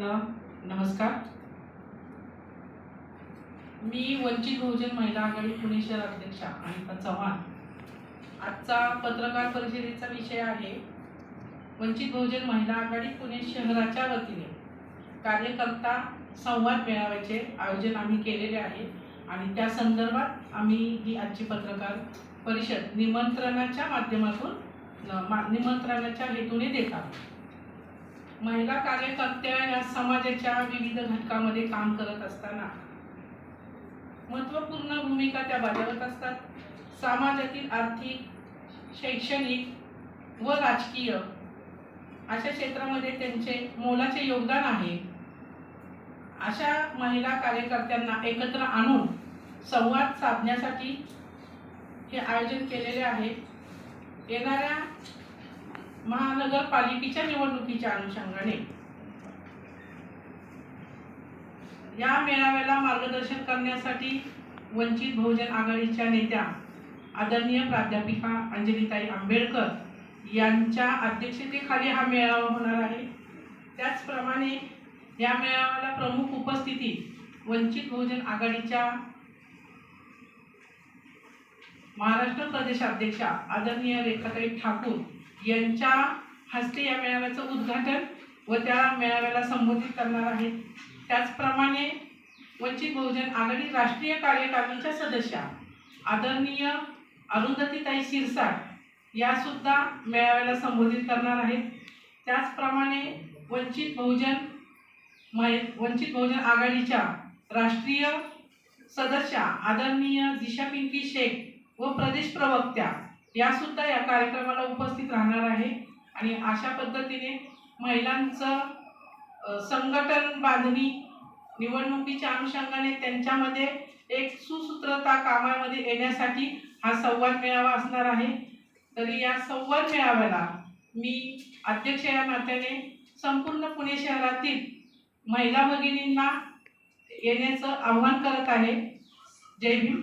नमस्कार. मी वंचित बहुजन महिला आघाडी पुणे शहर अध्यक्षा अनिता चव्हाण. आजचा पत्रकार परिषदेचा विषय आहे वंचित बहुजन महिला आघाडी पुणे शहराच्या वतीने कार्यकर्ता संवाद मेळाव्याचे आयोजन आम्ही केलेले आहे आणि त्या संदर्भात आम्ही ही आजची पत्रकार परिषद निमंत्रणाच्या माध्यमातून निमंत्रणाच्या हेतूने देत आहोत. महिला कार्यकर्त्या या समाजाच्या विविध घटकामध्ये काम करत असताना महत्त्वपूर्ण भूमिका त्या बजावत असतात. समाजातील आर्थिक शैक्षणिक व राजकीय अशा क्षेत्रामध्ये त्यांचे मोलाचे योगदान आहे. अशा महिला कार्यकर्त्यांना एकत्र आणून संवाद साधण्यासाठी हे आयोजन केलेले आहे. येणाऱ्या महानगरपालिकेच्या निवडणुकीच्या अनुषंगाने. या मेळाव्याला मार्गदर्शन करण्यासाठी वंचित बहुजन आघाडीच्या नेत्या आदरणीय प्राध्यापिका अंजलीताई आंबेडकर यांच्या अध्यक्षतेखाली हा मेळावा होणार आहे. त्याचप्रमाणे या मेळाव्याला प्रमुख उपस्थिती वंचित बहुजन आघाडीच्या महाराष्ट्र प्रदेशाध्यक्षा आदरणीय रेखाताई ठाकूर यांच्या हस्ते या मेळाव्याचं उद्घाटन व त्या मेळाव्याला संबोधित करणार आहेत. त्याचप्रमाणे वंचित बहुजन आघाडी राष्ट्रीय कार्यकारिणीच्या सदस्या आदरणीय अरुंधतीताई शिरसाट या सुद्धा मेळाव्याला संबोधित करणार आहेत. त्याचप्रमाणे वंचित बहुजन मै वंचित बहुजन आघाडीच्या राष्ट्रीय सदस्या आदरणीय दिशा पिंकी शेख व प्रदेश प्रवक्त्या यासुद्धा या कार्यक्रमाला उपस्थित राहणार आहे. आणि अशा पद्धतीने महिलांचं संघटन बांधणी निवडणुकीच्या अनुषंगाने त्यांच्यामध्ये एक सुसूत्रता कामामध्ये येण्यासाठी हा संवाद मेळावा असणार आहे. तरी या संवाद मेळाव्याला मी अध्यक्ष या नात्याने संपूर्ण पुणे शहरातील महिला भगिनींना येण्याचं आव्हान करत आहे. जय भीम.